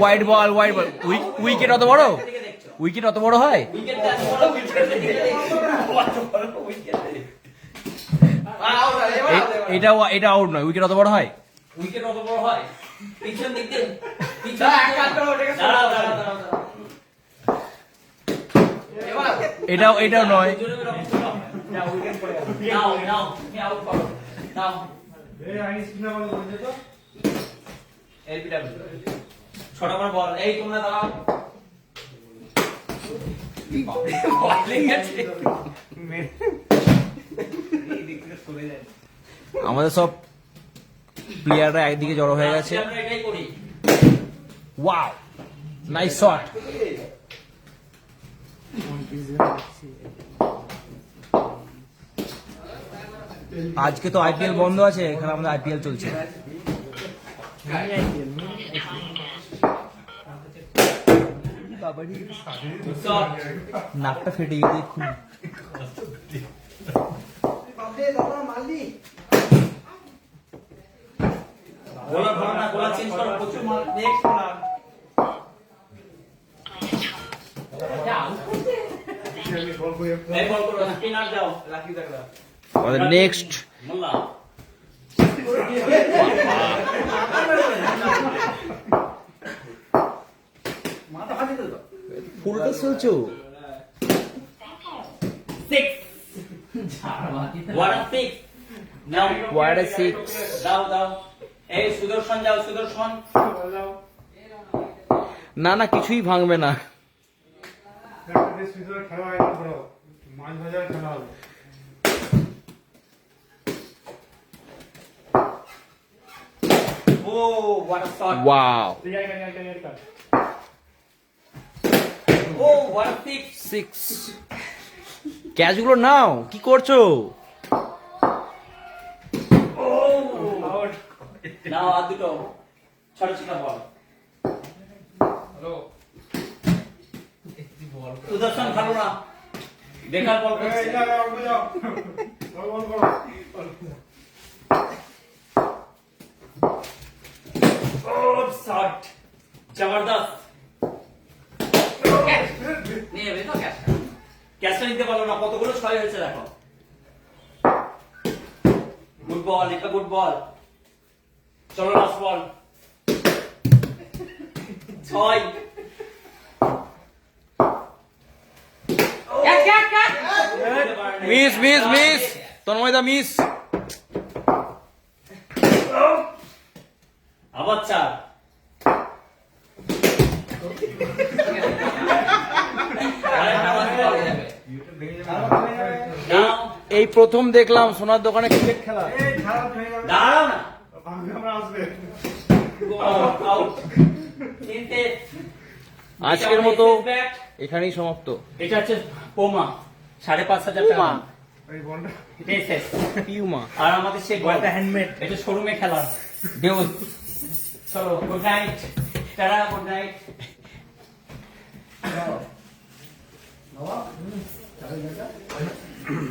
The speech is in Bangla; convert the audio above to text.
White ball white ball wicket অত বড়? উইকেট অত বড় হয়? এটা এটা আউট নয় উইকেট অত বড় হয়? উইকেট অত বড় হয়। পিছন দিক দিয়ে পিছন দাঁড়াও দাঁড়াও দাঁড়াও দাঁড়াও। এটাও এটাও নয়। জোরে করো ছোট বল। এই তোমরা দাঁড়াও। আমাদের সব প্লেয়াররা একদিকে জড়ো হয়ে গেছে। ওয়াও নাইস শট আজকে তো আইপিএল বন্ধ আছে এখানে আমাদের আইপিএল চলছে। শট নাকটা ফেটে গেছে খুব গোলা ধরো না গোলা চেঞ্জ করো প্রচুর মাল নেক্সট গোলা এই বল করো স্পিনার দাও আমাদের নেক্সট ফুলটা চলছো six what six now What a six. দাও দাও। এই সুদর্শন যাও সুদর্শন। না না কিছুই ভাঙবে না। Oh a shot wow six ক্যাচগুলো নাও কি করছ? ও নাও আর দুটো। ছোট ছোট বল। সুদর্শন ভালো না। বেকার বল করছে। জবরদস্ত নিয়ে যাবে তো ক্যাচটা? ক্যাচটা নিতে পারল না কতগুলো ছয় হয়েছে দেখো। গুড বল এটা গুড বল চলো লাস্ট বল ছয়! মিস মিস মিস তন্ময়দা মিস আবার চার। ball। এই প্রথম দেখলাম সোনার দোকানে ক্রিকেট খেলা। দাঁড়াও না। আজকের মতো এখানেই সমাপ্ত। এটা হচ্ছে পোমা সাড়ে পাঁচ হাজার টাকা। পিউমা আর আমাদের সেই বলটা হ্যান্ডমেড এটা শোরুমে খেলা। দেউল চলো গুড নাইট টাটা গুড নাইট 誰がいた?ありがとうございます。